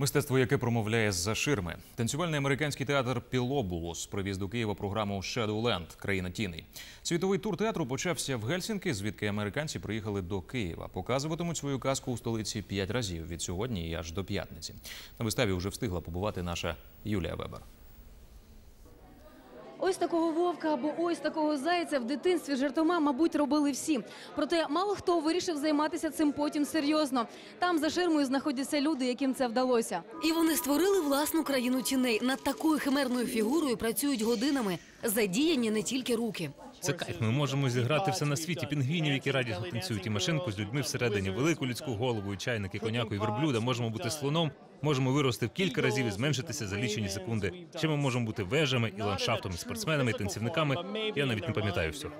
Мистецтво, яке промовляє з-за ширми. Танцювальний американський театр Пілобулос привіз до Києва програму Shadowland – країна тіней. Світовий тур театру почався в Гельсінки, звідки американці приїхали до Києва. Показуватимуть свою казку у столиці п'ять разів від сьогодні і аж до п'ятниці. На виставі вже встигла побувати наша Юлія Вебер. Ось такого вовка або ось такого зайця в дитинстві жартома, мабуть, робили всі. Проте мало хто вирішив займатися цим потім серйозно. Там за ширмою знаходяться люди, яким це вдалося. І вони створили власну країну тіней. Над такою химерною фігурою працюють годинами. Задіяні не тільки руки. Це кайф. Ми можемо зіграти все на світі. Пінгвінів, які радісно танцюють, і машинку з людьми всередині, велику людську голову, і чайник, і коняку, і верблюда. Можемо бути слоном. Можемо вирости в кілька разів і зменшитися за лічені секунди. Ще ми можемо бути вежами і ландшафтом, і спортсменами, і танцівниками. Я навіть не пам'ятаю всього.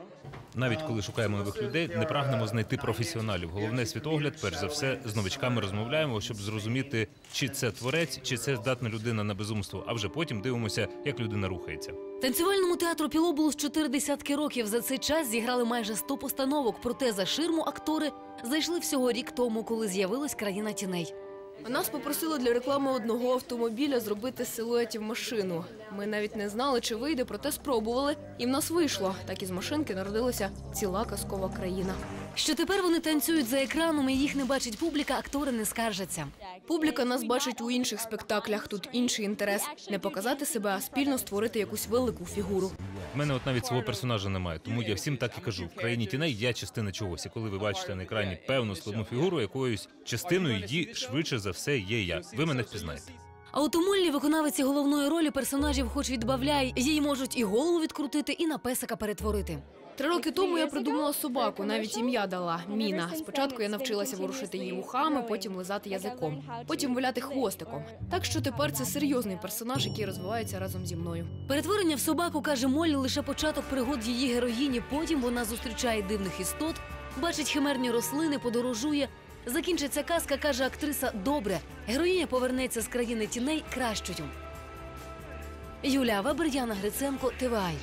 Навіть коли шукаємо нових людей, не прагнемо знайти професіоналів. Головне світогляд, перш за все, з новичками розмовляємо, щоб зрозуміти, чи це творець, чи це здатна людина на безумство. А вже потім дивимося, як людина рухається. Танцювальному театру Пілобулус чотири десятки років. За цей час зіграли майже 100 постановок. Проте за ширму актори зайшли всього рік тому, коли з'явилась країна тіней. Нас попросили для реклами одного автомобіля зробити з силуетів машину. Ми навіть не знали, чи вийде, проте спробували, і в нас вийшло. Так із машинки народилася ціла казкова країна. Що тепер вони танцюють за екраном і їх не бачить публіка, актори не скаржаться. Публіка нас бачить у інших спектаклях. Тут інший інтерес не показати себе, а спільно створити якусь велику фігуру. В мене от навіть свого персонажа немає, тому я всім так і кажу. В країні тіней я частина чогось. І коли ви бачите на екрані певну складну фігуру, якоюсь частиною її швидше за все є я. Ви мене впізнаєте. А от у Моллі виконавиці головної ролі персонажів, хоч відбавляй, їй можуть і голову відкрутити, і на песика перетворити. Три роки тому я придумала собаку, навіть ім'я дала Міна. Спочатку я навчилася ворушити її вухами, потім лизати язиком, потім виляти хвостиком. Так що тепер це серйозний персонаж, який розвивається разом зі мною. Перетворення в собаку каже Моллі лише початок пригод її героїні. Потім вона зустрічає дивних істот, бачить химерні рослини, подорожує. Закінчиться казка, каже актриса. Добре, героїня повернеться з країни тіней кращою. Юлія Вебер, Яна Гриценко, ТВАЙ.